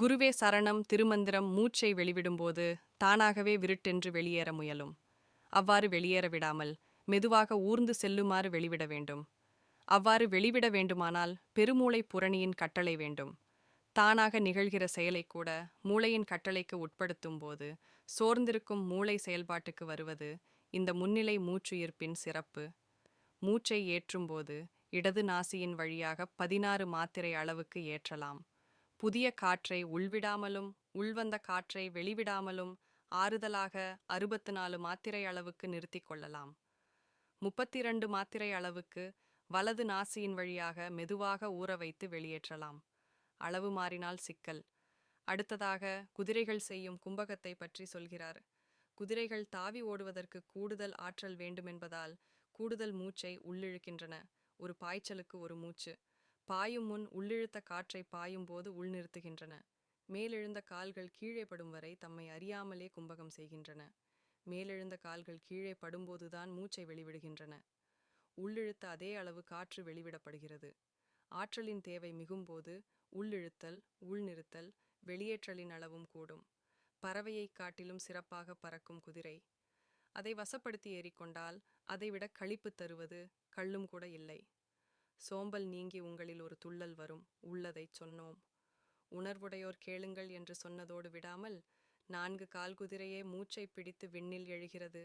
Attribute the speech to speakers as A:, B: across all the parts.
A: குருவே சரணம் திருமந்திரம் மூச்சை வெளிவிடும்போது தானாகவே விருட்டென்று வெளியேற முயலும். அவ்வாறு வெளியேற விடாமல் மெதுவாக ஊர்ந்து செல்லுமாறு வெளிவிட வேண்டும். அவ்வாறு வெளிவிட வேண்டுமானால் பெருமூளை புரணியின் கட்டளை வேண்டும். தானாக நிகழ்கிற செயலை கூட மூளையின் கட்டளைக்கு உட்படுத்தும் போது சோர்ந்திருக்கும் மூளை செயல்பாட்டுக்கு வருவது இந்த முன்னிலை மூச்சுயிர்ப்பின் சிறப்பு. மூச்சை ஏற்றும்போது இடது நாசியின் வழியாக பதினாறு மாத்திரை அளவுக்கு ஏற்றலாம். புதிய காற்றை உள்விடாமலும் உள்வந்த காற்றை வெளிவிடாமலும் ஆறுதலாக அறுபத்து நாலு மாத்திரை அளவுக்கு நிறுத்திக் கொள்ளலாம். முப்பத்தி இரண்டு மாத்திரை அளவுக்கு வலது நாசியின் வழியாக மெதுவாக ஊற வைத்து வெளியேற்றலாம். அளவு மாறினால் சிக்கல். அடுத்ததாக குதிரைகள் செய்யும் கும்பகத்தை பற்றி சொல்கிறார். குதிரைகள் தாவி ஓடுவதற்கு கூடுதல் ஆற்றல் வேண்டுமென்பதால் கூடுதல் மூச்சை உள்ளிழுக்கின்றன. ஒரு பாய்ச்சலுக்கு ஒரு மூச்சு. பாயும் முன் உள்ளிழுத்த காற்றை பாயும் போது உள்நிறுத்துகின்றன மேலெழுந்த கால்கள் கீழே படும் வரை தம்மை அறியாமலே கும்பகம் செய்கின்றன. மேலெழுந்த கால்கள் கீழே படும்போதுதான் மூச்சை வெளிவிடுகின்றன. உள்ளிழுத்த அதே அளவு காற்று வெளிவிடப்படுகிறது. ஆற்றலின் தேவை மிகும்போது உள்ளிழுத்தல் உள்நிறுத்தல் வெளியேற்றலின் அளவும் கூடும். பறவையைக் காட்டிலும் சிறப்பாக பறக்கும் குதிரை. அதை வசப்படுத்தி ஏறிக்கொண்டால் அதைவிட களிப்பு தருவது கள்ளும் கூட இல்லை. சோம்பல் நீங்கி உங்களில் ஒரு துள்ளல் வரும் உள்ளதைச் சொன்னோம். உணர்வுடையோர் கேளுங்கள் என்று சொன்னதோடு விடாமல் நான்கு கால் குதிரையே மூச்சை பிடித்து விண்ணில் எழுகிறது.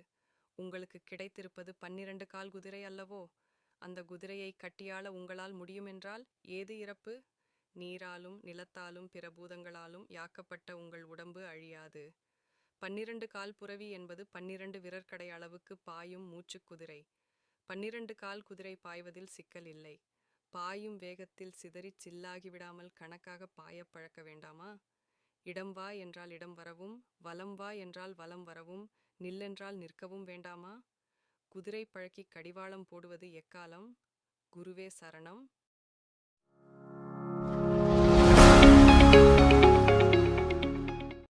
A: உங்களுக்கு கிடைத்திருப்பது பன்னிரண்டு கால் குதிரை அல்லவோ? அந்த குதிரையை கட்டியாள உங்களால் முடியுமென்றால் ஏது இறப்பு? நீராலும் நிலத்தாலும் பிற பூதங்களாலும் யாக்கப்பட்ட உங்கள் உடம்பு அழியாது. பன்னிரண்டு கால் புரவி என்பது பன்னிரண்டு விரற்கடை அளவுக்கு பாயும் மூச்சுக் குதிரை. பன்னிரண்டு கால் குதிரை பாய்வதில் சிக்கல் இல்லை. பாயும் வேகத்தில் சிதறிச் சில்லாகி விடாமல் கணக்காக பாயப் பழக்க வேண்டாமா? இடம் வா என்றால் இடம் வரவும் வலம் வா என்றால் வலம் வரவும் நில்லென்றால் நிற்கவும் வேண்டாமா? குதிரை பழக்கி கடிவாளம் போடுவது எக்காலம்? குருவே சரணம்.